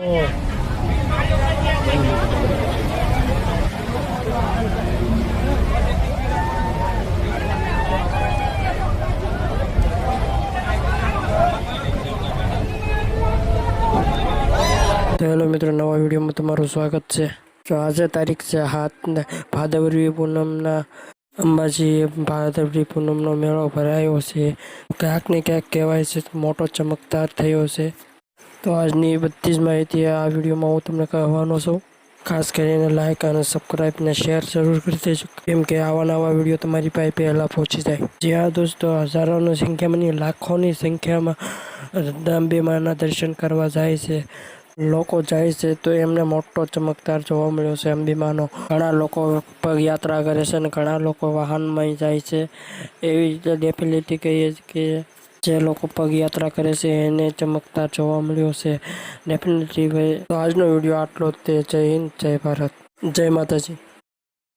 Hello મિત્રો, નવા વિડીયોમાં તમારું સ્વાગત છે. તો આજે તારીખ છે હાથ ભાદરવી પૂનમના અંબાજી ભાદરવી પૂનમનો મેળો ભરાયો છે. ક્યાંક ને ક્યાંક કહેવાય છે, મોટો ચમકદાર થયો છે. તો આજની બધી જ માહિતી આ વિડીયોમાં હું તમને કહેવાનો છું. ખાસ કરીને લાઇક અને સબસ્ક્રાઈબ ને શેર જરૂર કરી દેજો. કેમ કે આવા નવા વીડિયો તમારી પાસે પહેલાં પહોંચી જાય. જ્યાં દોસ્તો, હજારોની સંખ્યામાં નહીં લાખોની સંખ્યામાં અંબેમાના દર્શન કરવા જાય છે. લોકો જાય છે તો એમને મોટો ચમકદાર જોવા મળ્યો છે અંબીમાનો ઘણા લોકો પગયાત્રા કરે છે અને ઘણા લોકો વાહનમાં જાય છે. એવી રીતે ડેફિનેટલી કહીએ કે જે લોકો પગયાત્રા કરે છે, એને ચમકતા જોવા મળ્યો છે. ડેફિનેટલી ભાઈ, તો આજનો વીડિયો આટલો જ તે. જય હિન્દ, જય ભારત. જય માતાજી.